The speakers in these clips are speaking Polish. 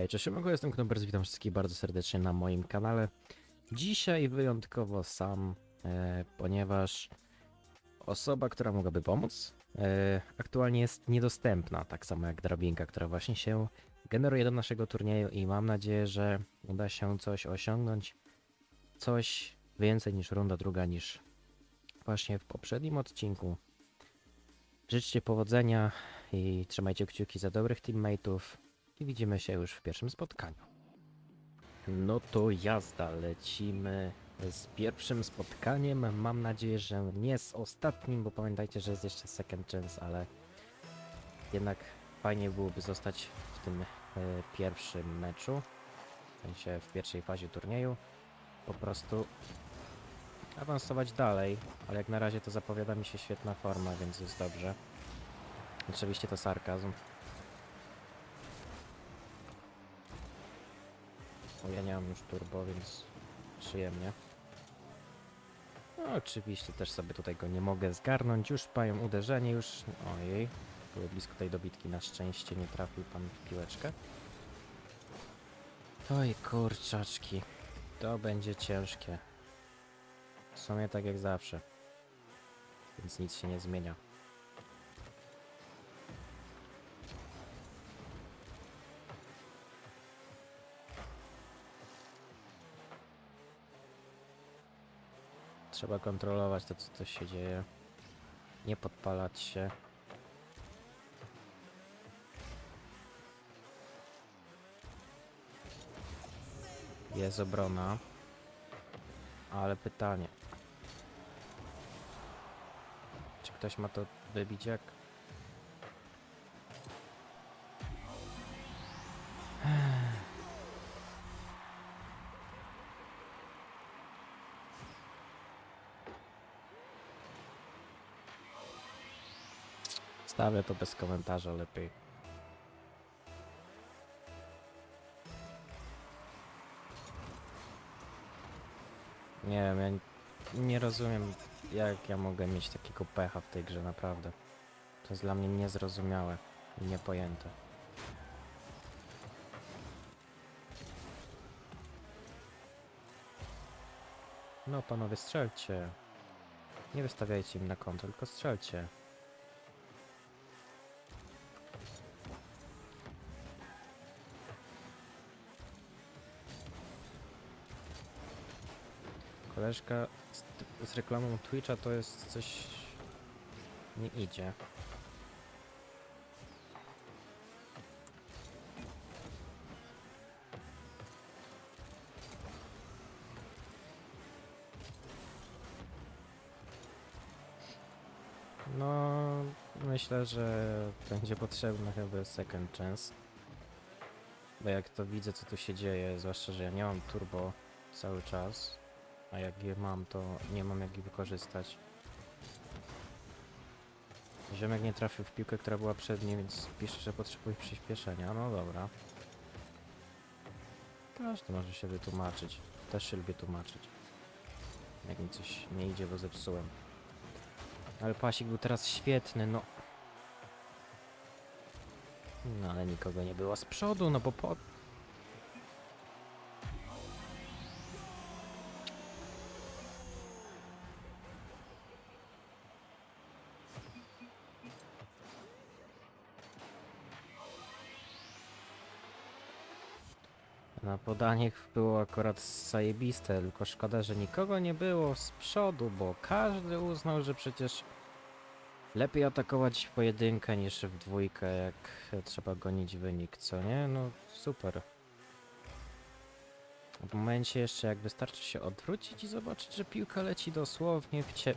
Hej, cześć, siemanko, jestem Knobers, witam wszystkich bardzo serdecznie na moim kanale. Dzisiaj wyjątkowo sam, e, ponieważ osoba, która mogłaby pomóc, e, aktualnie jest niedostępna, tak samo jak drabinka, która właśnie się generuje do naszego turnieju i mam nadzieję, że uda się coś osiągnąć, coś więcej niż runda druga, niż właśnie w poprzednim odcinku. Życzcie powodzenia i trzymajcie kciuki za dobrych teammateów i widzimy się już w pierwszym spotkaniu. No to jazda, lecimy z pierwszym spotkaniem. Mam nadzieję, że nie z ostatnim, bo pamiętajcie, że jest jeszcze second chance, ale jednak fajnie byłoby zostać w tym e, pierwszym meczu, w sensie w pierwszej fazie turnieju. Po prostu awansować dalej, ale jak na razie to zapowiada mi się świetna forma, więc jest dobrze. Oczywiście to sarkazm. O, ja nie mam już turbo, więc przyjemnie. No, oczywiście też sobie tutaj go nie mogę zgarnąć. Już mają uderzenie, już... Ojej. Było blisko tej dobitki. Na szczęście nie trafił pan w piłeczkę. Oj, kurczaczki. To będzie ciężkie. W sumie tak jak zawsze. Więc nic się nie zmienia. Trzeba kontrolować to, co się dzieje. Nie podpalać się. Jest obrona. Ale pytanie. Czy ktoś ma to wybić jak? Stawię to bez komentarza lepiej. Nie wiem, ja nie rozumiem jak ja mogę mieć takiego pecha w tej grze, naprawdę. To jest dla mnie niezrozumiałe i niepojęte. No panowie, strzelcie. Nie wystawiajcie im na konto, tylko strzelcie. Koleżka z, z reklamą Twitcha to jest coś... Nie idzie. No, myślę, że będzie potrzebny chyba second chance. Bo jak to widzę, co tu się dzieje, zwłaszcza, że ja nie mam turbo cały czas, a jak je mam, to nie mam jak je wykorzystać. Ziomek nie trafił w piłkę, która była przed nim, więc pisze, że potrzebuje przyspieszenia. No dobra. Każdy może się wytłumaczyć. Też się lubię tłumaczyć. Jak mi coś nie idzie, bo zepsułem. Ale pasik był teraz świetny, no. No ale nikogo nie było z przodu, no bo po... Na podanie było akurat zajebiste, tylko szkoda, że nikogo nie było z przodu, bo każdy uznał, że przecież lepiej atakować w pojedynkę niż w dwójkę, jak trzeba gonić wynik, co nie? No super. W momencie jeszcze jak wystarczy się odwrócić i zobaczyć, że piłka leci dosłownie w cie...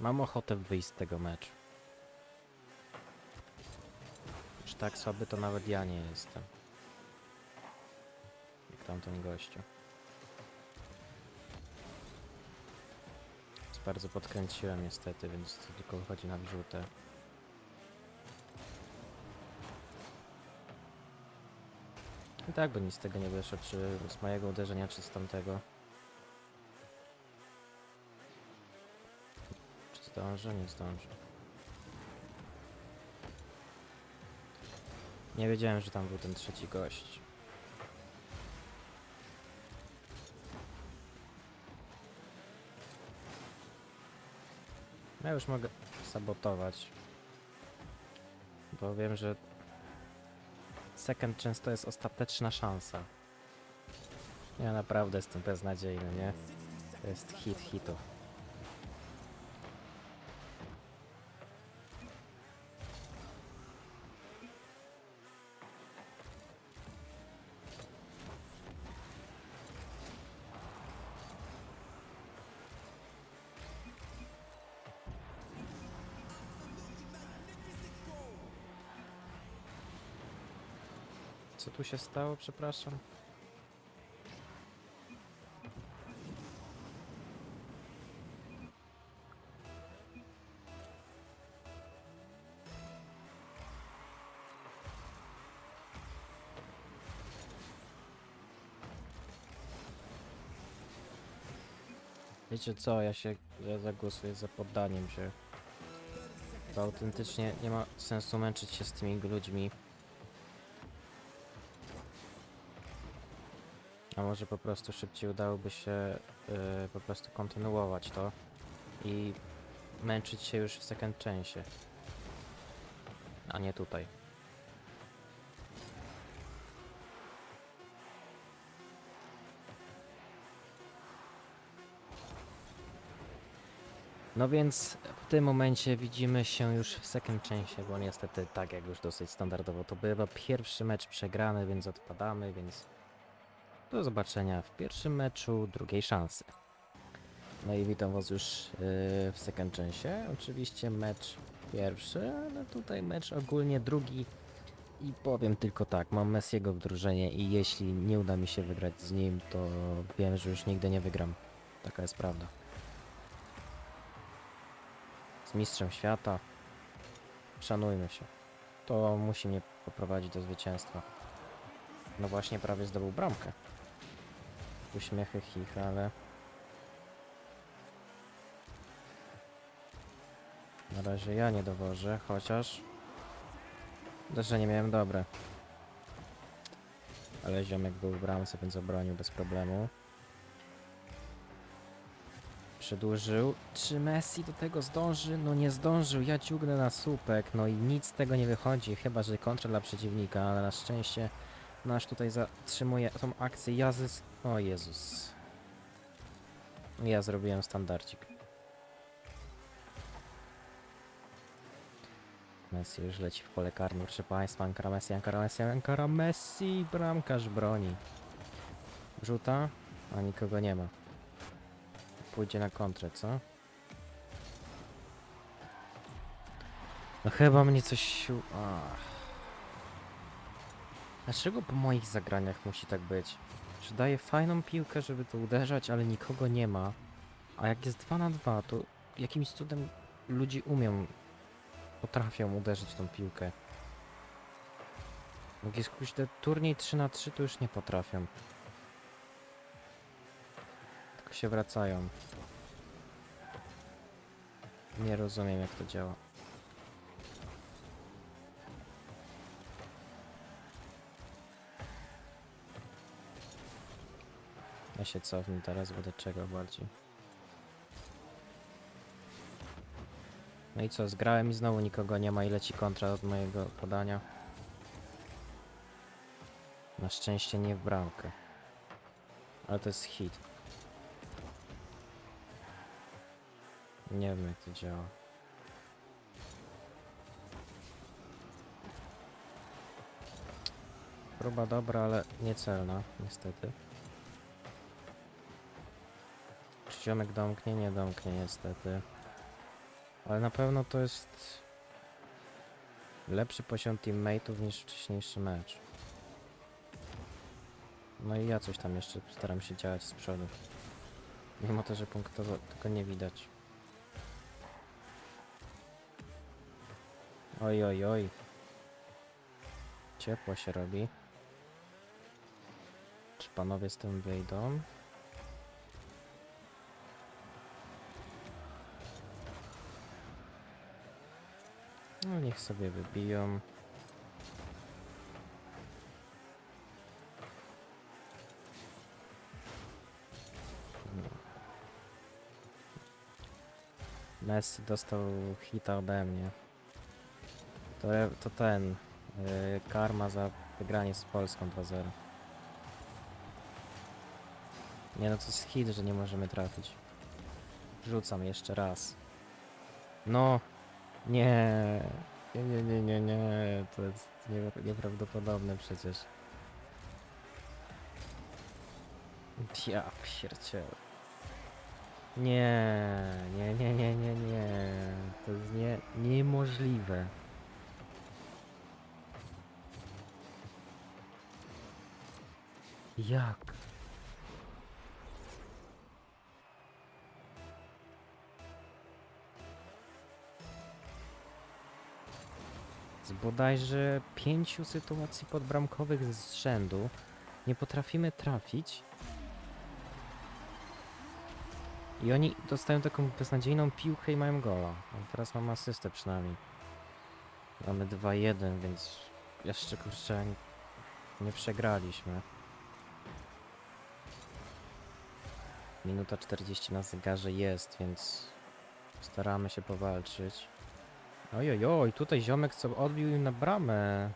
Mam ochotę wyjść z tego meczu. Tak słaby to nawet ja nie jestem. Jak tamten gościu. Bardzo podkręciłem niestety, więc to tylko wychodzi na wrzutę. I tak by nic z tego nie wyszło, czy z mojego uderzenia, czy z tamtego. Czy zdążę? Nie zdążę. Nie wiedziałem, że tam był ten trzeci gość. Ja już mogę sabotować. Bo wiem, że second często jest ostateczna szansa. Ja naprawdę jestem beznadziejny, nie? To jest hit hitów. Co tu się stało, przepraszam? Wiecie co, ja się ja zagłosuję za poddaniem się. To autentycznie nie ma sensu męczyć się z tymi ludźmi. A może po prostu szybciej udałoby się y, po prostu kontynuować to i męczyć się już w second częsie. A nie tutaj. No więc w tym momencie widzimy się już w second częsie, bo niestety tak jak już dosyć standardowo to bywa. Pierwszy mecz przegrany, więc odpadamy, więc do zobaczenia w pierwszym meczu drugiej szansy. No i witam was już yy, w second częsie. Oczywiście mecz pierwszy, ale tutaj mecz ogólnie drugi. I powiem tylko tak, mam Messiego w drużynie i jeśli nie uda mi się wygrać z nim, to wiem, że już nigdy nie wygram. Taka jest prawda. Z mistrzem świata. Szanujmy się. To musi mnie poprowadzić do zwycięstwa. No właśnie prawie zdobył bramkę. Uśmiechy chich, ale... Na razie ja nie dowożę, chociaż... Uderzenie miałem dobre. Ale ziomek był w bramce, więc obronił bez problemu. Przedłużył. Czy Messi do tego zdąży? No nie zdążył, ja ciągnę na słupek, no i nic z tego nie wychodzi, chyba że kontra dla przeciwnika, ale na szczęście nasz tutaj zatrzymuje tą akcję z... O Jezus. Ja zrobiłem standardzik. Messi już leci w pole karne, proszę państwa, Ankara Messi, Ankara Messi, Ankara Messi, bramkarz broni. Rzuta, a nikogo nie ma. Pójdzie na kontrę, co? No chyba mnie coś... Ach. Dlaczego po moich zagraniach musi tak być? Że daję fajną piłkę, żeby to uderzać, ale nikogo nie ma. A jak jest 2 na 2, to jakimś cudem ludzi umią, potrafią uderzyć tą piłkę. Jak jest kuźle turniej 3 na 3, to już nie potrafią. Tylko się wracają. Nie rozumiem jak to działa. Ja się cofnę teraz, będę czego bardziej. No i co, zgrałem i znowu nikogo nie ma i leci kontra od mojego podania. Na szczęście nie w bramkę. Ale to jest hit. Nie wiem jak to działa. Próba dobra, ale niecelna, niestety. Czy ziomek domknie? Nie domknie niestety. Ale na pewno to jest lepszy poziom teammateów niż wcześniejszy mecz. No i ja coś tam jeszcze staram się działać z przodu. Mimo to, że punktowo tylko nie widać. Oj, oj, oj. Ciepło się robi. Czy panowie z tym wyjdą? niech sobie wybiją. Messi dostał hita ode mnie. To, to ten. Yy, karma za wygranie z Polską 2-0. Nie no, to jest hit, że nie możemy trafić. Rzucam jeszcze raz. No. Nie. Nie, nie, nie, nie, nie. To jest nie, nieprawdopodobne przecież. Ja pierdzielę. Nie, nie, nie, nie, nie, nie. To jest nie, niemożliwe. Jak? Z bodajże pięciu sytuacji podbramkowych z rzędu nie potrafimy trafić. I oni dostają taką beznadziejną piłkę i mają gola. No, teraz mam asystę przynajmniej. Mamy 2-1, więc jeszcze kurczę nie przegraliśmy. Minuta 40 na zegarze jest, więc staramy się powalczyć. Ojojoj, tutaj ziomek co odbił im na bramę.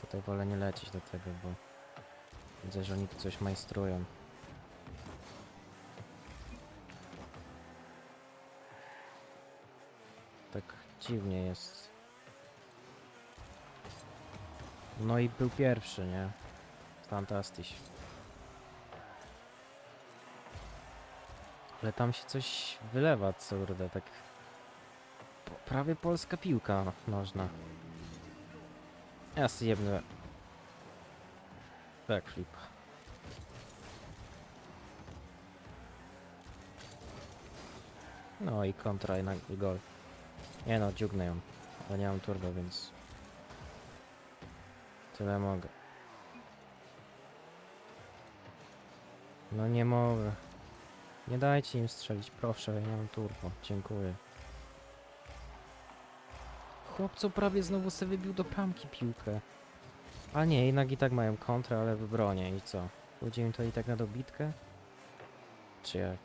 Tutaj wolę nie lecieć do tego, bo widzę, że oni tu coś majstrują. Tak dziwnie jest. No i był pierwszy, nie? Fantastyś. Ale tam się coś wylewa, kurde, tak... Prawie polska piłka nożna. Ja zjebnę. Backflip. No i kontra i, na, gol. Nie no, dziugnę ją. Ale nie mam turbo, więc... Tyle mogę. No nie mogę. Nie dajcie im strzelić, proszę, ja mam turbo. Dziękuję. Chłopco prawie znowu sobie wybił do bramki piłkę. A nie, jednak i tak mają kontrę, ale w bronie i co? Pójdzie im to i tak na dobitkę? Czy jak?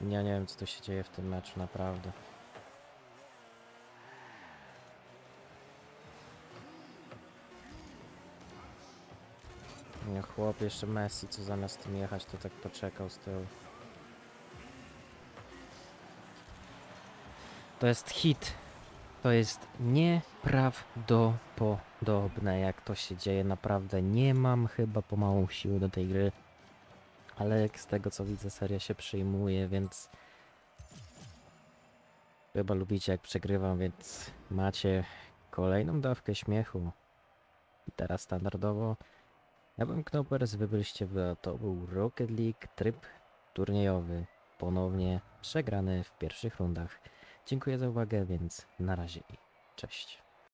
Ja nie wiem co tu się dzieje w tym meczu, naprawdę. Nie, chłop, jeszcze Messi, co zamiast tym jechać, to tak poczekał z tyłu. To jest hit. To jest nieprawdopodobne, jak to się dzieje. Naprawdę nie mam chyba pomału siły do tej gry. Ale jak z tego co widzę, seria się przyjmuje, więc chyba lubicie jak przegrywam, więc macie kolejną dawkę śmiechu. I teraz standardowo ja bym Knopers, wy byliście to był Rocket League tryb turniejowy. Ponownie przegrany w pierwszych rundach. Dziękuję za uwagę, więc na razie i cześć.